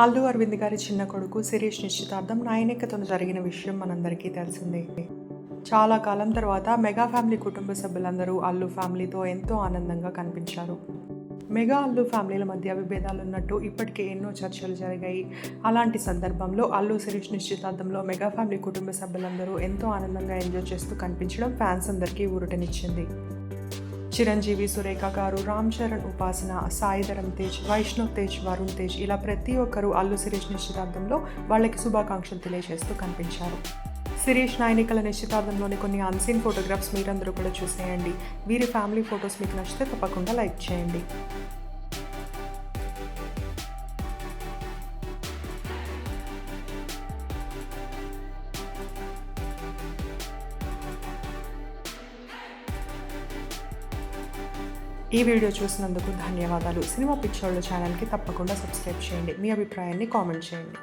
అల్లు అరవింద్ గారి చిన్న కొడుకు శిరీష్ నిశ్చితార్థం నాయనికతను జరిగిన విషయం మనందరికీ తెలిసిందే. చాలా కాలం తర్వాత మెగా ఫ్యామిలీ కుటుంబ సభ్యులందరూ అల్లు ఫ్యామిలీతో ఎంతో ఆనందంగా కనిపించారు. మెగా అల్లు ఫ్యామిలీల మధ్య విభేదాలు ఉన్నట్టు ఇప్పటికే ఎన్నో చర్చలు జరిగాయి. అలాంటి సందర్భంలో అల్లు శిరీష్ నిశ్చితార్థంలో మెగా ఫ్యామిలీ కుటుంబ సభ్యులందరూ ఎంతో ఆనందంగా ఎంజాయ్ చేస్తూ కనిపించడం ఫ్యాన్స్ అందరికీ ఊరటనిచ్చింది. చిరంజీవి సురేఖ గారు రామ్ చరణ్ ఉపాసన సాయిధరం తేజ్ వైష్ణవ్ తేజ్ వరుణ్ తేజ్ ఇలా ప్రతి ఒక్కరూ అల్లు శిరీష్ నిశ్చితార్థంలో వాళ్ళకి శుభాకాంక్షలు తెలియజేస్తూ కనిపించారు. శిరీష్ నాయనికల నిశ్చితార్థంలోని కొన్ని అన్సీన్ ఫోటోగ్రాఫ్స్ మీరందరూ కూడా చూసేయండి. వీరి ఫ్యామిలీ ఫొటోస్ మీకు నచ్చితే తప్పకుండా లైక్ చేయండి. ఈ వీడియో చూసినందుకు ధన్యవాదాలు. సినిమా పిక్చర్లు ఛానల్కి తప్పకుండా సబ్స్క్రైబ్ చేయండి. మీ అభిప్రాయాన్ని కామెంట్ చేయండి.